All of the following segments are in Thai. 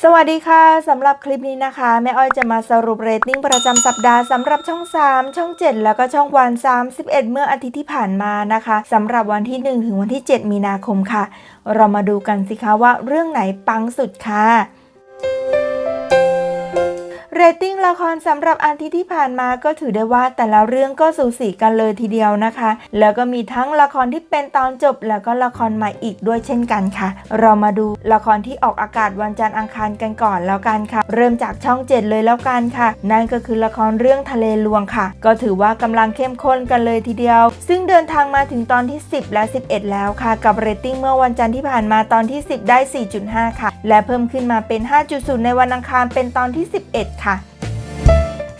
สวัสดีค่ะสำหรับคลิปนี้นะคะ แม่อ้อยจะมาสรุปเรตติ้งประจำสัปดาห์สำหรับช่อง 3 ช่อง 7 แล้วก็ช่องวัน 31 เมื่ออาทิตย์ที่ผ่านมานะคะสำหรับวันที่ 1 ถึงวันที่ 7 มีนาคมค่ะ เรามาดูกันสิคะว่าเรื่องไหนปังสุดค่ะ เรตติ้งละครสำหรับอาทิตย์ที่ผ่านมาก็ถือได้ว่าแต่ละเรื่องก็สูสีกันเลยทีเดียวนะคะ แล้วก็มีทั้งละครที่เป็นตอนจบแล้วก็ละครใหม่อีกด้วยเช่นกันค่ะ เรามาดูละครที่ออกอากาศวันจันทร์อังคารกันก่อนแล้วกันค่ะ เริ่มจากช่อง7เลยแล้วกันค่ะ นั่นก็คือละครเรื่องทะเลลวงค่ะ ก็ถือว่ากำลังเข้มข้นกันเลยทีเดียว ซึ่งเดินทางมาถึงตอนที่ 10 และ 11 แล้วค่ะ กับเรตติ้งเมื่อวันจันทร์ที่ผ่านมาตอนที่ 10 ได้ 4.5 ค่ะ และเพิ่มขึ้นมาเป็น 5.0 ในวันอังคารเป็นตอนที่ 11 ค่ะ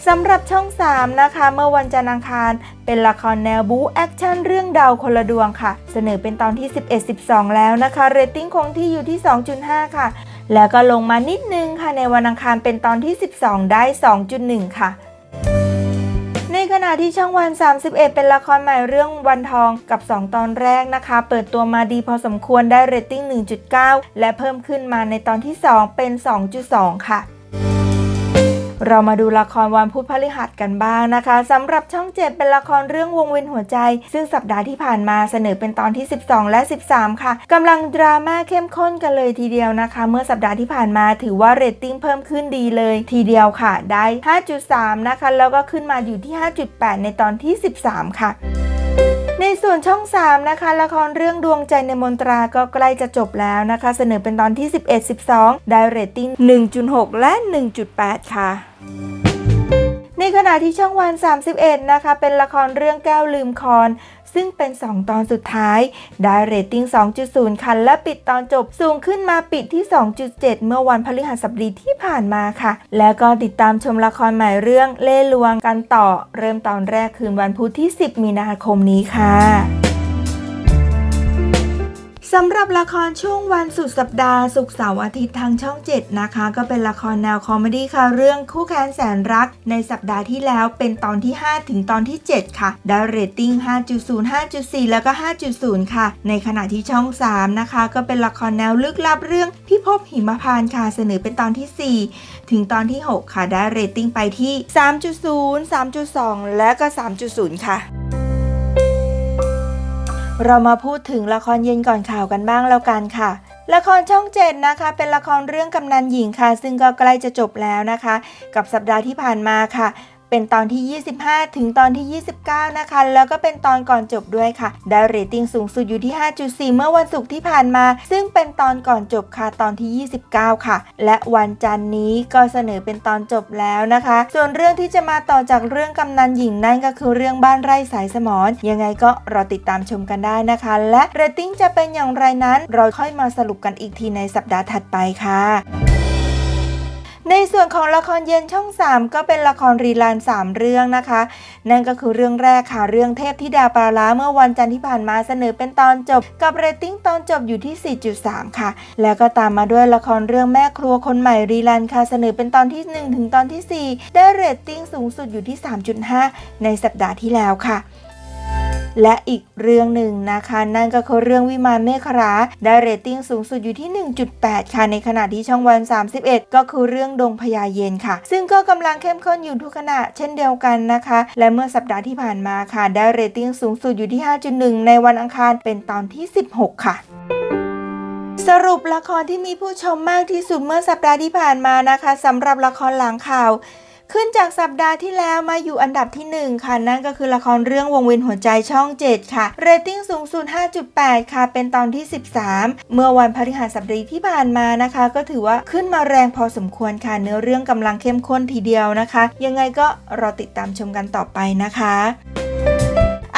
สำหรับช่อง 3 นะคะ เมื่อวันจันทร์อังคาร เป็นละครแนวบู๊แอคชั่นเรื่องดาวคนละดวงค่ะ เสนอเป็นตอนที่ 11-12 แล้วนะคะเรตติ้งคงที่อยู่ที่ 2.5 ค่ะ แล้วก็ลงมานิดนึงค่ะในวันอังคารเป็นตอนที่ 12 ได้ 2.1 ค่ะ ณะที่ช่องวัน 31 เป็นละครใหม่เรื่องวันทองกับ 2 ตอนแรกนะคะ เปิดตัวมาดีพอสมควรได้เรตติ้ง 1.9 และเพิ่มขึ้นมาในตอนที่ 2 เป็น 2.2 ค่ะ เรามาดูละครวันพุธพฤหัสกันบ้างนะคะสำหรับช่องเจ็ดเป็นละครเรื่องวงเวียนหัวใจ ซึ่งสัปดาห์ที่ผ่านมาเสนอเป็นตอนที่ 12 และ 13 ค่ะกำลังดราม่าเข้มข้นกันเลยทีเดียวนะคะ เมื่อสัปดาห์ที่ผ่านมาถือว่าเรตติ้งเพิ่มขึ้นดีเลย ทีเดียวค่ะ ได้ 5.3 นะคะ แล้วก็ขึ้นมาอยู่ที่ 5.8 ในตอนที่ 13 ค่ะ ในส่วนช่อง 3 นะคะ ละครเรื่องดวงใจในมนตราก็ใกล้จะจบแล้วนะคะ เสนอเป็นตอนที่ 11 12 ได้เรตติ้ง 1.6 และ 1.8 ค่ะในขณะที่ช่องวัน 31 นะคะ เป็นละครเรื่องแก้วลืมคอน ซึ่งเป็น 2 ตอนสุดท้าย ได้เรตติ้ง 2.0 คันและปิดตอนจบสูงขึ้นมาปิดที่ 2.7 เมื่อวันพฤหัสบดีที่ผ่านมาค่ะ แล้วก็ติดตามชมละครใหม่เรื่องเล่ห์ลวงกันต่อ เริ่มตอนแรกคืนวันพุธที่ 10 มีนาคมนี้ค่ะ สำหรับละครช่วงวันสุดสัปดาห์ศุกเสาร์อาทิตย์ทางช่อง 7 นะคะ ก็เป็นละครแนวคอมเมดี้ค่ะ เรื่องคู่แค้นแสนรัก ในสัปดาห์ที่แล้วเป็นตอนที่ 5 ถึงตอนที่ 7 ค่ะ ได้เรตติ้ง 5.0 5.4 แล้วก็ 5.0 ค่ะ ในขณะที่ช่อง 3 นะคะ ก็เป็นละครแนวลึกลับเรื่องพิภพหิมพานค่ะเสนอเป็นตอนที่ 4 ถึงตอนที่ 6 ค่ะ ได้เรตติ้งไปที่ 3.0 3.2 และก็ 3.0 ค่ะ เรามาพูดถึงละครเย็นก่อนข่าวกันบ้างแล้วกันค่ะ ละครช่องเจ็ดนะคะ เป็นละครเรื่องกำนันหญิงค่ะ ซึ่งก็ใกล้จะจบแล้วนะคะ กับสัปดาห์ที่ผ่านมาค่ะ เป็นตอนที่ 25 ถึงตอนที่ 29 นะคะ แล้วก็เป็นตอนก่อนจบด้วยค่ะ ได้เรตติ้งสูงสุดอยู่ที่ 5.4 เมื่อวันศุกร์ที่ผ่านมา ซึ่งเป็นตอนก่อนจบค่ะตอนที่ 29 ค่ะ และวันจันทร์นี้ก็เสนอเป็นตอนจบแล้วนะคะ ส่วนเรื่องที่จะมาต่อจากเรื่องกำนันหญิงนั่นก็คือเรื่องบ้านไร่สายสมอนยังไงก็รอติดตามชมกันได้นะคะ และเรตติ้งจะเป็นอย่างไรนั้น เราค่อยมาสรุปกันอีกทีในสัปดาห์ถัดไปค่ะ ในส่วนของละครเย็นช่อง 3 ก็เป็นละครรีลาน3 เรื่องนะคะ นั่นก็คือเรื่องแรกค่ะเรื่องเทพธิดาปลาร้าเมื่อวันจันทร์ที่ผ่านมาเสนอเป็นตอนจบ กับเรตติ้งตอนจบอยู่ที่ 4.3 ค่ะ แล้วก็ตามมาด้วยละครเรื่องแม่ครัวคนใหม่รีลันค่ะเสนอเป็นตอนที่ 1 ถึงตอนที่ 4 ได้เรตติ้งสูงสุดอยู่ที่ 3.5 ในสัปดาห์ที่แล้วค่ะ และอีกเรื่องหนึ่งนะคะ นั่นก็คือเรื่องวิมานเมฆราได้เรตติ้งสูงสุดอยู่ที่ 1.8 ค่ะในขณะที่ช่องวัน 31 ก็คือเรื่องดงพญาเย็นค่ะ ซึ่งก็กำลังเข้มข้นอยู่ทุกขณะเช่นเดียวกันนะคะ และเมื่อสัปดาห์ที่ผ่านมาค่ะ ได้เรตติ้งสูงสุดอยู่ที่ 5.1 ในวันอังคารเป็นตอนที่ 16 ค่ะสรุปละครที่มีผู้ชมมากที่สุดเมื่อสัปดาห์ที่ผ่านมานะคะสำหรับละครหลังข่าว ขึ้นจากสัปดาห์ที่แล้วมาอยู่อันดับที่ 1 ค่ะ นั่นก็คือละครเรื่องวงเวียนหัวใจช่อง 7 ค่ะ เรตติ้งสูงสุด 5.8 ค่ะ เป็นตอนที่ 13 เมื่อวันพฤหัสบดีที่ผ่านมานะคะ ก็ถือว่าขึ้นมาแรงพอสมควรค่ะ เนื้อเรื่องกำลังเข้มข้นทีเดียวนะคะ ยังไงก็รอติดตามชมกันต่อไปนะคะ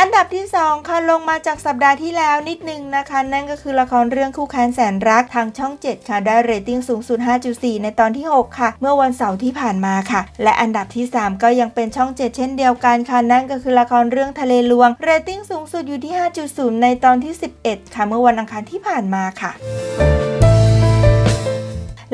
อันดับที่ 2 ค่ะลงมาจากสัปดาห์ที่แล้วนิดนึงนะคะ นั่นก็คือละครเรื่องคู่แค้นแสนรักทางช่อง 7 ค่ะ ได้เรตติ้งสูงสุด 5.4 ในตอนที่ 6 ค่ะ เมื่อวันเสาร์ที่ผ่านมาค่ะ และอันดับที่ 3 ก็ยังเป็นช่อง 7 เช่นเดียวกันค่ะ นั่นก็คือละครเรื่องทะเลลวง เรตติ้งสูงสุดอยู่ที่ 5.0 ในตอนที่ 11 ค่ะ เมื่อวันอังคารที่ผ่านมาค่ะ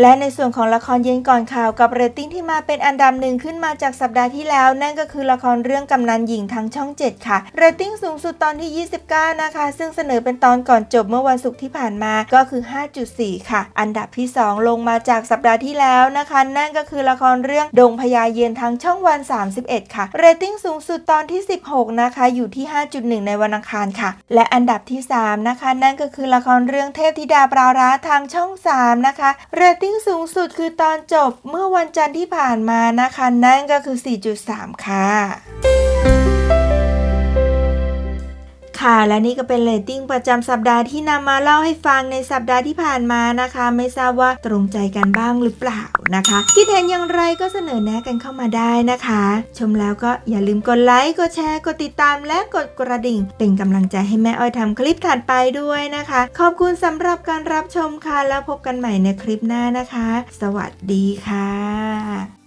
และในส่วนของละครเย็นก่อนข่าวกับเรตติ้งที่มาเป็นอันดับหนึ่งขึ้นมาจากสัปดาห์ที่แล้ว นั่นก็คือละครเรื่องกำนันหญิงทางช่อง 7 ค่ะ เรตติ้งสูงสุดตอนที่ 29 นะคะ ซึ่งเสนอเป็นตอนก่อนจบเมื่อวันศุกร์ที่ผ่านมาก็คือ 5.4 ค่ะ อันดับที่ 2 ลงมาจากสัปดาห์ที่แล้วนะคะ นั่นก็คือละครเรื่องดงพญาเย็นทางช่องวัน 31 ค่ะ เรตติ้งสูงสุดตอนที่ 16 นะคะ อยู่ที่ 5.1 ในวันอังคารค่ะ และอันดับที่ 3 นะคะ นั่นก็คือละครเรื่องเทพธิดาปราราทางช่อง 3 นะคะ เรตติ้งสูงสุดคือตอนจบเมื่อวันจันทร์ที่ผ่านมานะคะ นั่นก็คือ 4.3 ค่ะ ค่ะ และนี่ก็เป็นเรตติ้งประจำสัปดาห์ที่นำมาเล่าให้ฟังในสัปดาห์ที่ผ่านมานะคะ ไม่ทราบว่าตรงใจกันบ้างหรือเปล่านะคะ คิดเห็นอย่างไรก็เสนอแนะกันเข้ามาได้นะคะ ชมแล้วก็อย่าลืมกดไลค์กดแชร์กดติดตามและกดกระดิ่ง เป็นกำลังใจให้แม่อ้อยทำคลิปถัดไปด้วยนะคะ ขอบคุณสำหรับการรับชมค่ะแล้วพบกันใหม่ในคลิปหน้านะคะ สวัสดีค่ะ